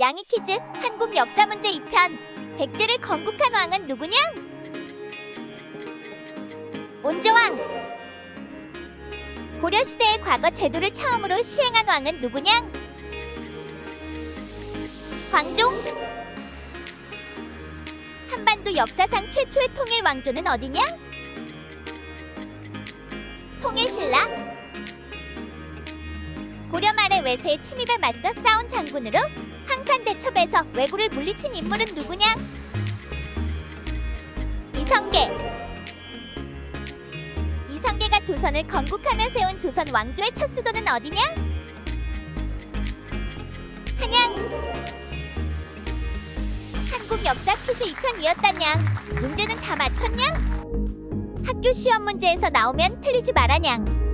양이 퀴즈 한국 역사 문제 2편 백제를 건국한 왕은 누구냐? 온조왕 고려시대의 과거 제도를 처음으로 시행한 왕은 누구냐? 광종 한반도 역사상 최초의 통일 왕조는 어디냐? 통일신라 고려 말의 외세의 침입에 맞서 싸운 장군으로 황산대첩에서 왜구를 물리친 인물은 누구냐? 이성계 이성계가 조선을 건국하며 세운 조선 왕조의 첫 수도는 어디냐? 한양 한국 역사 퀴즈 2편이었다냥 문제는 다 맞췄냐? 학교 시험 문제에서 나오면 틀리지 말아냥